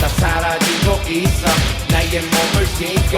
다 사라지고 있어. 나의 몸을 지켜